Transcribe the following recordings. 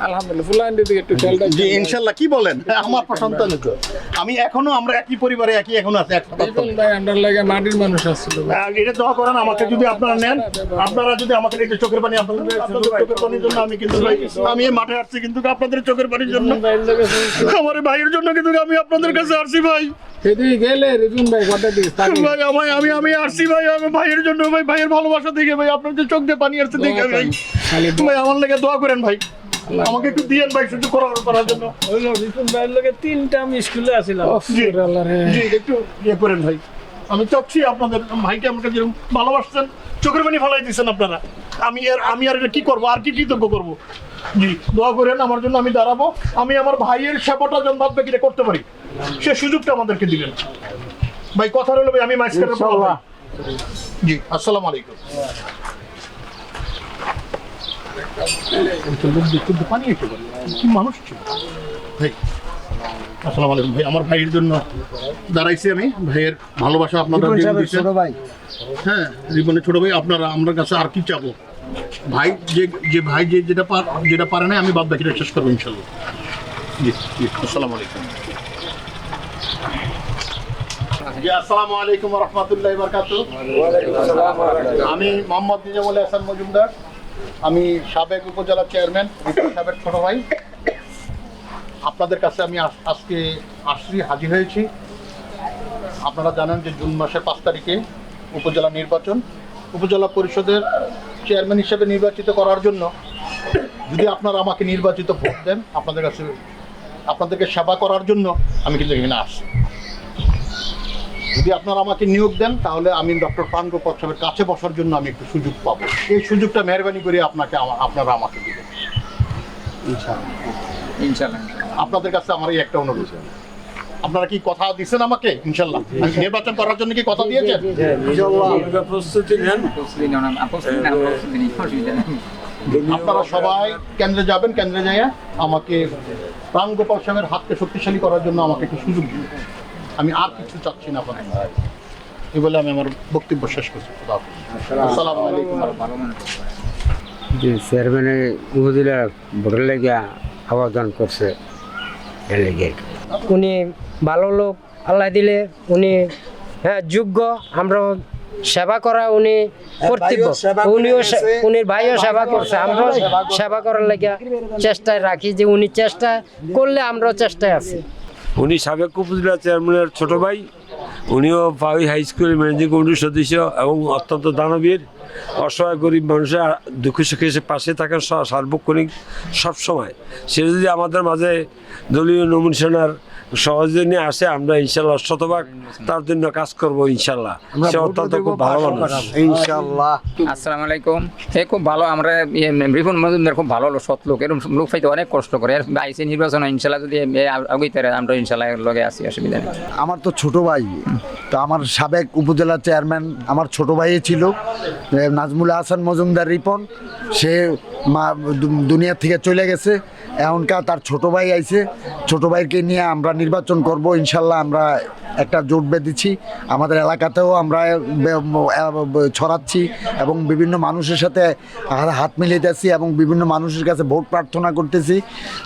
আলহামদুলিল্লাহ ফুলান্ডি দিকে একটু খেয়াল জি রাখবেন ইনশাল্লাহ কি বলেন? আমার সন্তান তো আমি এখনও আমরা একই পরিবারে একই এখনও আছে ভাই আমরা লাগে মাটির মানুষ আসছিল এটা দোয়া করেন আমাকে যদি আপনারা নেন আপনারা যদি আমাকে চোখের পানি আপনাদের আপনাদের চোখের পানির জন্য আমি কিন্তু ভাই আমি এই মাঠে আসছি কিন্তু আপনাদের চোখের পানির জন্য। ভাইয়ের আমার ভাইয়ের জন্য কিন্তু আমি আপনাদের কাছে আসছি ভাই। সেদিকে গেলে রিপন ভাই কথা দিস ভাই আমি আমি আমি আসছি ভাই আমি ভাইয়ের জন্য ভাই ভাইয়ের ভালোবাসা দেখে ভাই আপনার চোখ দিয়ে পানি আসছে দেখে ভাই। ভাই আমার লেগে দোয়া করেন ভাই। আমাকে একটু দিয়েন ভাই শুধু করার করার জন্য। হইল রিপন ভাইয়ের লগে তিনটা আমি স্কুলে আসিলাম জি। একটু ইয়ে করেন ভাই। আমি চাচ্ছি আপনাদের ভাইকে আমাকে যেরকম ভালোবাসছেন চোখের পানি ফেলাই দিচ্ছেন আপনারা। আমি আর আমি আর এটা কি করব? আর কি কৃতজ্ঞ করব? জি দোয়া করেন আমার জন্য আমি দাঁড়াবো। আমি আমার ভাইয়ের সেবাটা যেন বাদ বাকিটা করতে পারি। সে সুযোগটা আমাদেরকে দিবেন। ভাই কথা রইল ভাই আমি মাইস্কারের। জি আসসালামু আলাইকুম। পানি এসে কি মানুষ ছিল? ভাই আসসালামু আলাইকুম। ভাই আমার ভাইয়ের জন্য দাঁড়াইছি আমি। ভাইয়ের ভালোবাসা আপনারা দিয়ে ভাই। হ্যাঁ রিপনের ছোট ভাই আপনারা আমার কাছে আর কি চাবো? ভাই যে যে ভাই যে যেটা পার যেটা পারে না আমি বাদ বাকিটা শেষ করব ইনশাল্লাহ। জি জি আসসালামু আলাইকুম। আসসালামু আলাইকুম রহমতুল্লাহ বরকাত আমি মোহাম্মদ নিজামুল হাসান মজুমদার। আমি সাবেক উপজেলা চেয়ারম্যান সাহেবের ছোট ভাই। আপনাদের কাছে আমি আজকে আসছি, হাজির হয়েছি। আপনারা জানেন যে জুন মাসের পাঁচ তারিখে উপজেলা নির্বাচন। উপজেলা পরিষদের চেয়ারম্যান হিসেবে নির্বাচিত করার জন্য যদি আপনারা আমাকে নির্বাচিত ভোট দেন, আপনাদের কাছে, আপনাদেরকে সেবা করার জন্য আমি কিন্তু এখানে আসছি। যদি আপনারা আমাকে নিয়োগ দেন তাহলে আমি ডক্টর প্রাণগোপাল সাহেবের কাছে বসার জন্য আমি একটু সুযোগ পাবো। এই সুযোগটা মেহরবানি করে আপনাকে আপনারা আমাকে দিবেন। ইনশাল্লাহ আপনাদের কাছে আমার এই একটা অনুরোধ। আপনারা কি কথা দিচ্ছেন আমাকে? ইনশাল্লাহ আমি নির্বাচন করার জন্য কি কথা দিয়েছেন? প্রস্তুতি নেন। আপনারা সবাই কেন্দ্রে যাবেন কেন্দ্রে যাইয়া আমাকে প্রাণ গোপাল সাহেবের হাতকে শক্তিশালী করার জন্য আমাকে একটু সুযোগ দিন। আমি আর কিছু চাচ্ছি না আপনার এই বলে আমি আমার বক্তব্য শেষ করছি। আসসালামু আলাইকুম চেয়ারম্যানে উপজেলা ভোটের লেগে আবেদন করছে এর লেগে। উনি ভালো লোক আল্লাহ দিলে উনি হ্যাঁ যোগ্য আমরা সেবা করা উনি কর্তব্য। উনিও উনির ভাইও সেবা করছে আমরাও সেবা করার লাগে চেষ্টায় রাখি যে উনি চেষ্টা করলে আমরাও চেষ্টায় আছি। উনি সাবেক উপজেলা চেয়ারম্যানের ছোট ভাই, উনিও পাই হাই স্কুলের ম্যানেজিং কমিটির সদস্য এবং অত্যন্ত দানবীর, অসহায় গরিব মানুষের দুঃখ সুখে সে পাশে থাকেন সার্বক্ষণিক সবসময়। সে যদি আমাদের মাঝে দলীয় নমিনেশনের সহজে নিয়ে আসে আমরা ইনশাল্লাহ শতভাগ তার জন্য কাজ করব ইনশাল্লাহ। সে অত্যন্ত খুব ভালো মানুষ। ইনশাল্লাহ। আসসালামু আলাইকুম। এ খুব ভালো আমরা রিপন মজুমদার খুব ভালো লোক সৎ লোক এরকম লোক পাইতে অনেক কষ্ট করে। আইসি নির্বাচন ইনশাল্লাহ যদি আগে আমরা ইনশাল্লাহ লগে আসি অসুবিধা নেই। আমার তো ছোট ভাই। তো আমার সাবেক উপজেলা চেয়ারম্যান আমার ছোট ভাই ছিল নাজমুল হাসান মজুমদার রিপন। সে মা দুনিয়া থেকে চলে গেছে। এখনকার তার ছোট ভাই আইছে। ছোট ভাইকে নিয়ে আমরা নির্বাচন করব, ইনশাল্লাহ আমরা একটা জোট বেঁধেছি। আমাদের এলাকাতেও আমরা ছড়াচ্ছি এবং বিভিন্ন মানুষের সাথে হাত মিলিয়েছি এবং বিভিন্ন মানুষের কাছে ভোট প্রার্থনা করতেছি।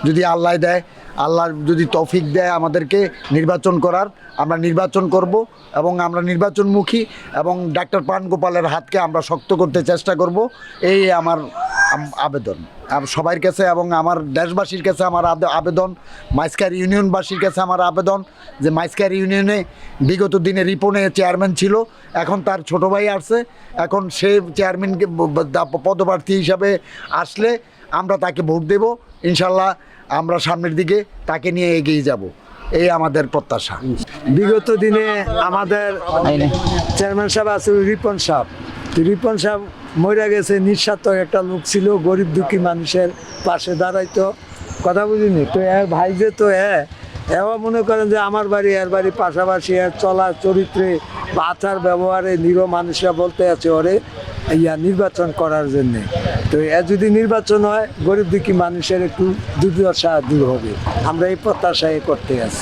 যদি আল্লাহ দেয় আল্লাহ যদি তৌফিক দেয় আমাদেরকে নির্বাচন করার, আমরা নির্বাচন করব এবং আমরা নির্বাচনমুখী এবং ডাক্তার প্রাণ গোপালের হাতকে আমরা শক্ত করতে চেষ্টা করব। এই আমার আবেদন। সবার কাছে এবং আমার দেশবাসীর কাছে আমার আবে- আবেদন, মাইস্কার ইউনিয়নবাসীর কাছে আমার আবেদন যে মাইস্কার ইউনিয়নে বিগত দিনে রিপনে চেয়ারম্যান ছিল, এখন তার ছোট ভাই আসছে, এখন সে চেয়ারম্যানকে পদপ্রার্থী হিসাবে আসলে আমরা তাকে ভোট দেব। ইনশাল্লাহ আমরা সামনের দিকে তাকে নিয়ে এগিয়ে যাব। এই আমাদের প্রত্যাশা। বিগত দিনে আমাদের চেয়ারম্যান সাহেব আছে রিপন সাহেব। রিপন সাহেব মরে গেছে, নিঃস্বার্থ একটা লোক ছিল, গরিব দুঃখী মানুষের পাশে দাঁড়াইতো। কথা বুঝিনি? তো এর ভাই যে তো হ্যাঁ এও মনে করেন যে আমার বাড়ি, এর বাড়ি পাশাপাশি এর চলা চরিত্রে বা আচার ব্যবহারে নিরো মানুষরা বলতে আছে ওরে। ইয়া নির্বাচন করার জন্যে। তো এ যদি নির্বাচন হয়, গরিব দুঃখী মানুষের একটু দুর্দশা দূর হবে। আমরা এই প্রত্যাশায় করতে আছি।